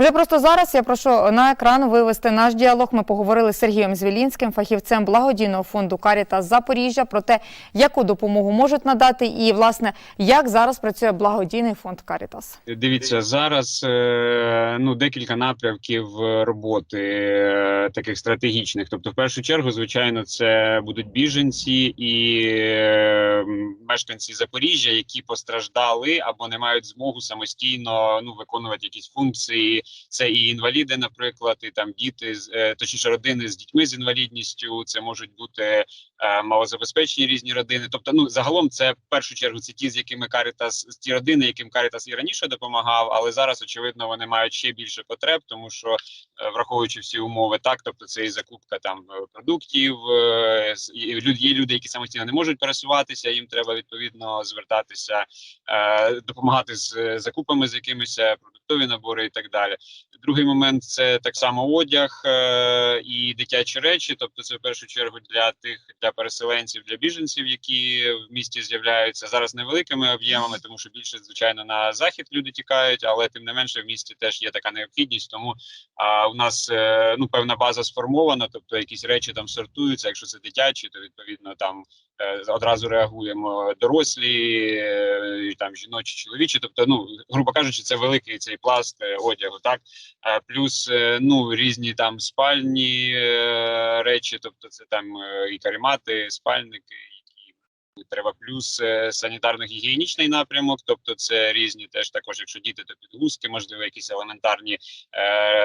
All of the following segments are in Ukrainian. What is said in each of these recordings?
Вже просто зараз я прошу на екран вивести наш діалог. Ми поговорили з Сергієм Звілінським, фахівцем благодійного фонду Карітас Запоріжжя, про те, яку допомогу можуть надати, і власне як зараз працює благодійний фонд Карітас. Дивіться зараз. е, Ну декілька напрямків е, роботи е, таких стратегічних. Тобто, в першу чергу, звичайно, це будуть біженці і е, мешканці Запоріжжя, які постраждали або не мають змогу самостійно ну виконувати якісь функції. Це і інваліди, наприклад, і там діти з е, точніше родини з дітьми з інвалідністю. Це можуть бути е, малозабезпечені різні родини. Тобто, ну загалом, це в першу чергу це ті, з якими Карітас, ті родини, яким Карітас і раніше допомагав, але зараз очевидно вони мають ще більше потреб, тому що е, враховуючи всі умови, так тобто це і закупка там продуктів. Є люди, які самостійно не можуть пересуватися. Їм треба відповідно звертатися, допомагати з закупами з якимись продуктові набори і так далі. Другий момент це так само одяг е, і дитячі речі. Тобто, це в першу чергу для тих для переселенців, для біженців, які в місті з'являються зараз невеликими об'ємами, тому що більше звичайно на захід люди тікають, але тим не менше в місті теж є така необхідність. Тому а, у нас е, ну певна база сформована, тобто якісь речі там сортуються. Якщо це дитячі, то відповідно там е, одразу реагуємо дорослі, е, там жіночі, чоловічі. Тобто, ну грубо кажучи, це великий цей пласт е, одягу, так. Е, Плюс е, ну різні там спальні е, речі, тобто це там і каремати, спальники, які треба, плюс санітарно-гігієнічний напрямок, тобто це різні теж також, якщо діти, то підгузки, можливо, якісь елементарні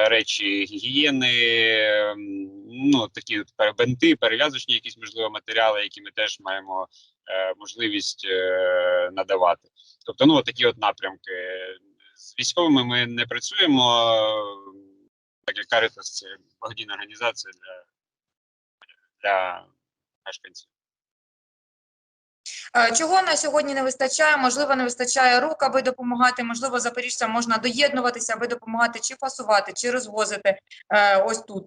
речі гігієни, е, ну такі бенти, перев'язочні якісь можливо матеріали, які ми теж маємо можливість надавати. Тобто, ну такі от напрямки. З військовими ми не працюємо. Так як Caritas – це благодійна організація для, для мешканців. Е, Чого на сьогодні не вистачає? Можливо, не вистачає рук, аби допомагати. Можливо, запоріжцям можна доєднуватися, аби допомагати чи фасувати, чи розвозити е, ось тут.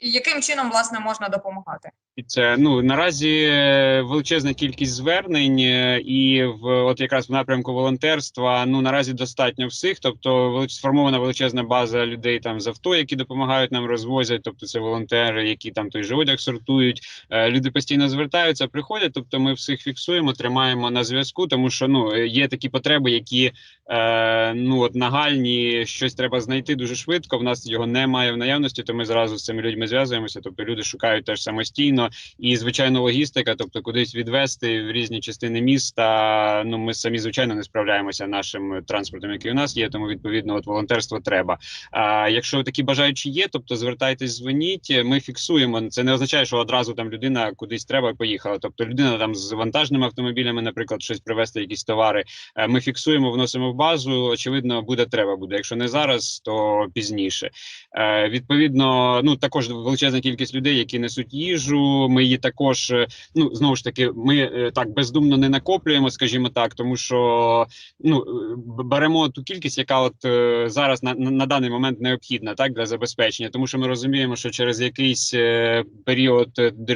Яким чином власне можна допомагати? Це ну наразі е, величезна кількість звернень, і в от якраз в напрямку волонтерства ну наразі достатньо всіх. Тобто сформована величезна база людей там з авто, які допомагають нам розвозять. Тобто це волонтери, які там той же одяг сортують. Люди постійно звертаються, приходять. Тобто, ми всіх фіксуємо, тримаємо на зв'язку, тому що ну е, є такі потреби, які е, ну от нагальні, щось треба знайти дуже швидко. В нас його немає в наявності, то ми зразу з цими людьми зв'язуємося. Тобто люди шукають теж самостійно і звичайно логістика, тобто кудись відвести в різні частини міста. Ну ми самі звичайно не справляємося нашим транспортом, який у нас є. Тому відповідно, от волонтерство треба. А якщо такі бажаючі є, тобто звертайтесь, дзвоніть. Ми фіксуємо. Це не означає, що одразу там людина кудись треба поїхала. Тобто людина там з вантажними автомобілями, наприклад, щось привезти, якісь товари. е, Ми фіксуємо, вносимо в базу. Очевидно, буде треба буде. Якщо не зараз, то пізніше. Е, відповідно, ну також величезна кількість людей, які несуть їжу. Ми її також е, ну знову ж таки, ми так бездумно не накоплюємо, скажімо так, тому що ну беремо ту кількість, яка от зараз на, на, даний момент необхідна, так для забезпечення, тому що ми розуміємо, що через якийсь період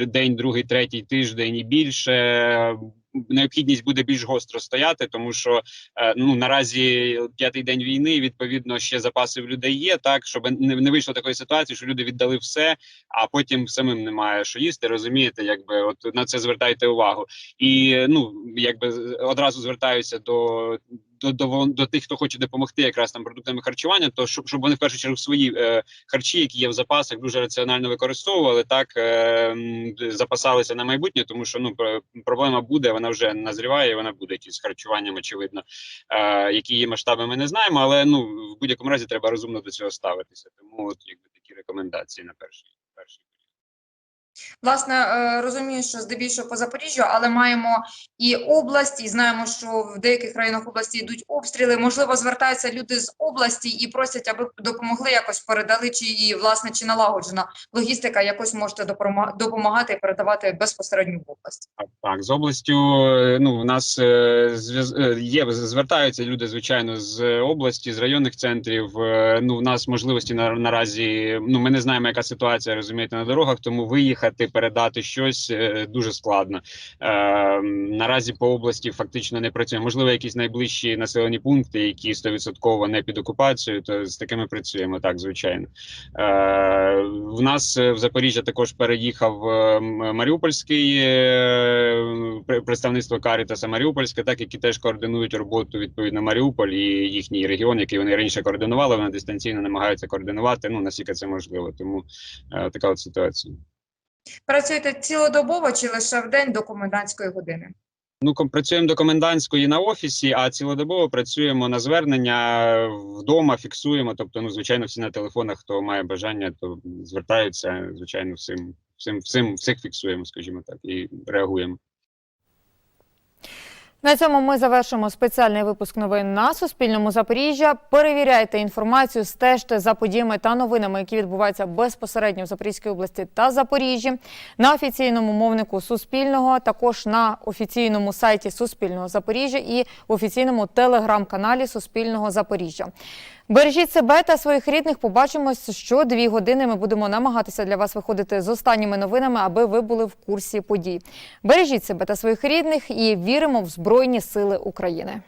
день, другий, третій тиждень і більше. Необхідність буде більш гостро стояти, тому що е, ну наразі п'ятий день війни. Відповідно, ще запаси в людей є, так щоб не, не вийшло такої ситуації, що люди віддали все, а потім самим немає що їсти. Розумієте, якби от на це звертайте увагу, і ну якби одразу звертаюся до. До, до, до тих, хто хоче допомогти якраз там продуктами харчування, то щоб, щоб вони в першу чергу свої е, харчі, які є в запасах, дуже раціонально використовували, так е, запасалися на майбутнє, тому що ну пр- проблема буде, вона вже назріває, вона буде із харчуванням, очевидно. Е, які її масштаби, ми не знаємо, але ну в будь-якому разі треба розумно до цього ставитися. Тому от якби такі рекомендації на перший. Власне, е, розумію, що здебільшого по Запоріжжю, але маємо і область, і знаємо, що в деяких районах області йдуть обстріли. Можливо, звертаються люди з області і просять, аби допомогли якось передали, чи і власне чи налагоджена логістика, якось можете допома- допомагати і передавати безпосередньо в область. Так, так, з областю е, ну в нас е, є звертаються люди, звичайно, з області, з районних центрів. Ну, в нас можливості на наразі. Ну, ми не знаємо, яка ситуація розумієте на дорогах, тому виїхати. Виїхати, передати щось е, дуже складно. Е, наразі по області фактично не працює. Можливо, якісь найближчі населені пункти, які 100% не під окупацією, то з такими працюємо так, звичайно. Е, в нас в Запоріжжя також переїхав Маріупольський пр- представництво Карітаса Маріупольське, так які теж координують роботу відповідно Маріуполь і їхній регіон, який вони раніше координували. Вони дистанційно намагаються координувати. Ну наскільки це можливо. Тому така от ситуація. Працюєте цілодобово чи лише в день до комендантської години? Ну, працюємо до комендантської на офісі, а цілодобово працюємо на звернення вдома, фіксуємо. Тобто, ну, звичайно, всі на телефонах, хто має бажання, то звертаються. Звичайно, всім, всім, всім всіх фіксуємо, скажімо так, і реагуємо. На цьому ми завершимо спеціальний випуск новин на Суспільному Запоріжжя. Перевіряйте інформацію, стежте за подіями та новинами, які відбуваються безпосередньо в Запорізькій області та Запоріжжі. На офіційному мовнику Суспільного, також на офіційному сайті Суспільного Запоріжжя і в офіційному телеграм-каналі Суспільного Запоріжжя. Бережіть себе та своїх рідних. Побачимось що дві години. Ми будемо намагатися для вас виходити з останніми новинами, аби ви були в курсі подій. Бережіть себе та своїх рідних і віримо в Збройні Сили України.